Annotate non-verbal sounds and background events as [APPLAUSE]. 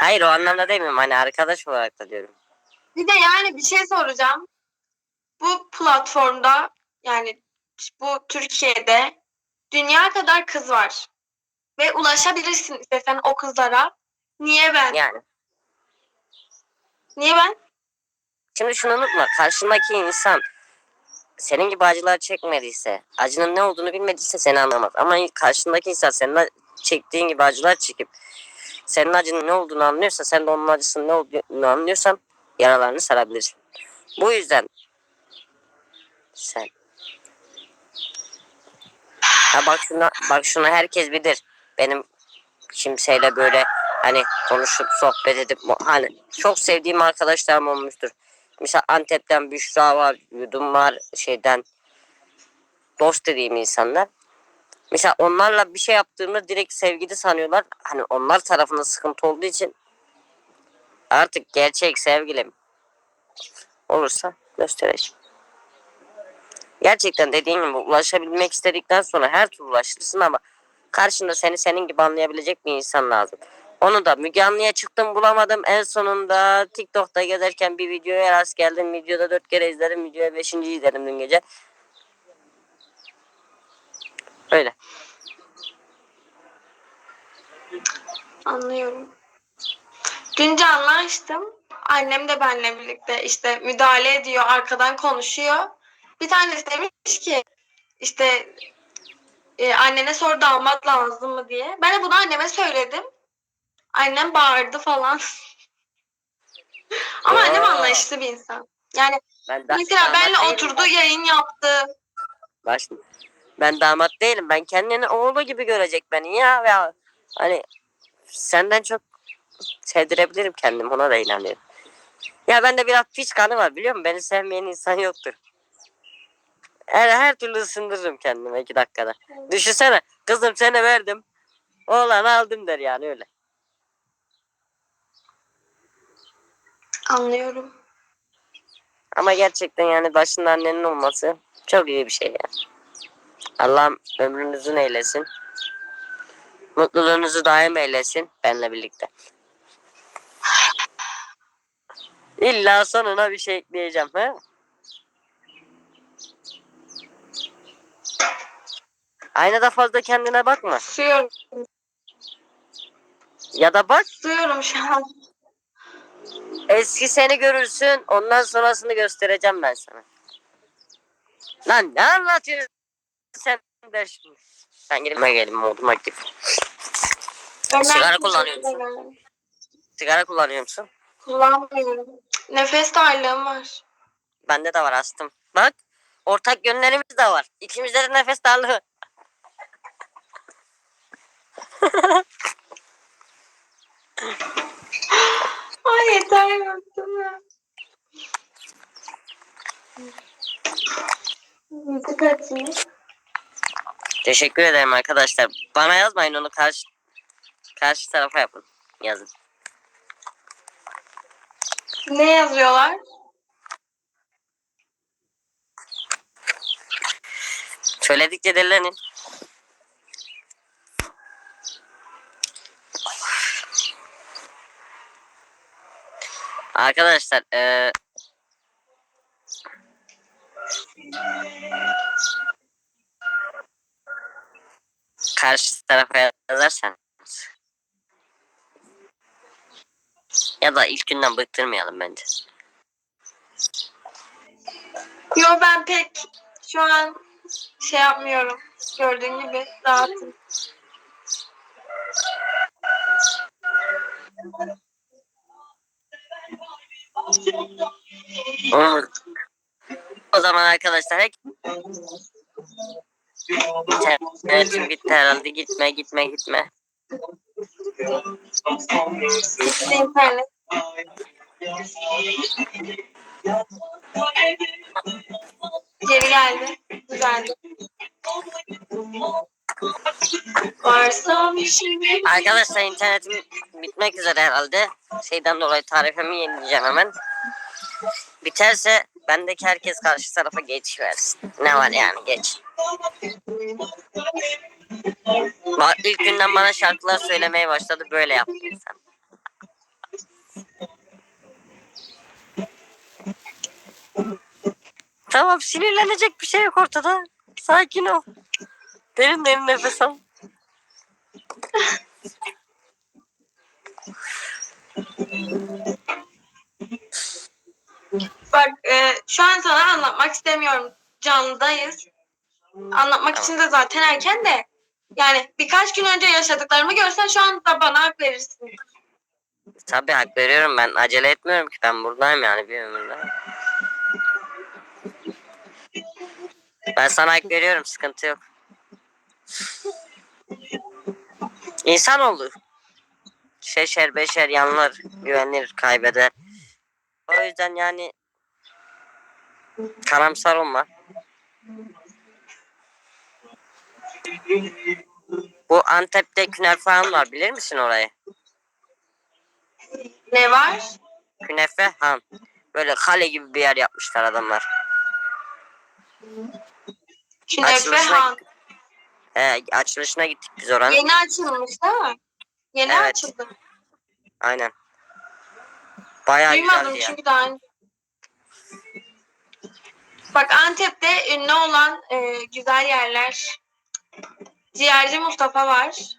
Hayır o anlamda demiyorum hani arkadaş olarak da diyorum. Bir de yani bir şey soracağım. Bu platformda yani bu Türkiye'de dünya kadar kız var. Ve ulaşabilirsin istesen o kızlara. Niye ben? Yani Niye ben? şimdi şunu unutma karşındaki insan senin gibi acılar çekmediyse, acının ne olduğunu bilmediyse seni anlamaz. Ama karşındaki insan senin çektiğin gibi acılar çekip senin acının ne olduğunu anlıyorsa, sen de onun acısının ne olduğunu anlıyorsan yaralarını sarabilirsin. Bu yüzden sen ha bak şuna bak şuna herkes bilir. Benim kimseyle böyle hani konuşup sohbet edip hani çok sevdiğim arkadaşlarım olmuştur. Mesela Antep'ten Büşra var, Yudum var, şeyden dost dediğim insanlar. Mesela onlarla bir şey yaptığımda direkt sevgili sanıyorlar. Hani onlar tarafında sıkıntı olduğu için artık gerçek sevgilim olursa göstereceğim. Gerçekten dediğim gibi ulaşabilmek istedikten sonra her türlü ulaşırsın ama karşında seni senin gibi anlayabilecek bir insan lazım. Onu da Müge Anlı'ya çıktım bulamadım. En sonunda TikTok'ta gezerken bir videoya rast geldim. Videoda dört kere izledim. Videoya beşinci izledim dün gece. Öyle. Anlıyorum. Dün Can'la açtım. Annem de benimle birlikte işte müdahale ediyor, arkadan konuşuyor. Bir tanesi demiş ki işte e, annene sor damat lazım mı diye. Ben de bunu anneme söyledim. Annem bağırdı falan. [LAUGHS] Ama annem Aa. anlayışlı bir insan. Yani Ben da, mesela benimle değilim oturdu, yayın yaptı. Bak şimdi, Ben damat değilim. Ben kendini oğlu gibi görecek beni ya. Ve hani senden çok sevdirebilirim kendim. Ona da inanıyorum. Ya bende biraz pis kanı var biliyor musun? Beni sevmeyen insan yoktur. Her, her türlü ısındırırım kendime iki dakikada. Düşünsene kızım seni verdim. Oğlan aldım der yani öyle. Anlıyorum. Ama gerçekten yani başında annenin olması çok iyi bir şey ya. Allah'ım ömrünüzün eylesin. Mutluluğunuzu daim eylesin benle birlikte. İlla sonuna bir şey ekleyeceğim. He? Aynada fazla kendine bakma. Susuyorum. Ya da bak Susuyorum şu an. eski seni görürsün ondan sonrasını göstereceğim ben sana. Lan ne anlatıyorsun sen de şimdi? Ben gelime gelin moduma Sigara kullanıyor musun? Sigara kullanıyor musun? Kullanmıyorum. Nefes darlığım var. Bende de var astım. Bak ortak yönlerimiz de var. İkimizde de nefes darlığı. [LAUGHS] Ay yeter yaptım ya. Müzik. Teşekkür ederim arkadaşlar. Bana yazmayın onu karşı karşı tarafa yapın. Yazın. Ne yazıyorlar? Söyledikçe delilenin. Arkadaşlar eee karşı tarafa yazarsanız ya da ilk günden bıktırmayalım bence. Yo ben pek şu an şey yapmıyorum. Gördüğün gibi rahatım. Olur. O zaman arkadaşlar hep internetim herhalde. Gitme gitme gitme. Bitti internet. Geri geldi. Güzeldi. Şey. Arkadaşlar internetim bitmek üzere herhalde. Şeyden dolayı tarifimi yenileyeceğim hemen. Biterse bendeki herkes karşı tarafa geç versin. Ne var yani geç. Bak ilk günden bana şarkılar söylemeye başladı böyle yaptı insan. Tamam sinirlenecek bir şey yok ortada. Sakin ol. Derin derin nefes al. Bak e, şu an sana anlatmak istemiyorum. Canlıdayız. Anlatmak için de zaten erken de. Yani birkaç gün önce yaşadıklarımı görsen şu anda bana hak verirsin. Tabii hak veriyorum ben. Acele etmiyorum ki ben buradayım yani bir ömürde. Ben sana hak veriyorum sıkıntı yok. İnsan oldu. Şeşer beşer yanılır, güvenilir, kaybeder. O yüzden yani karamsar olma. Bu Antep'te künefe var bilir misin orayı? Ne var? Künefe Han. Böyle kale gibi bir yer yapmışlar adamlar. Künefe Açılışına Han. He, açılışına gittik biz oranın. Yeni açılmış değil mi? Yeni Evet. açıldı. Aynen. Bayağı Duymadım güzeldi ya. çünkü daha önce. Bak Antep'te ünlü olan e, güzel yerler. Ciğerci Mustafa var.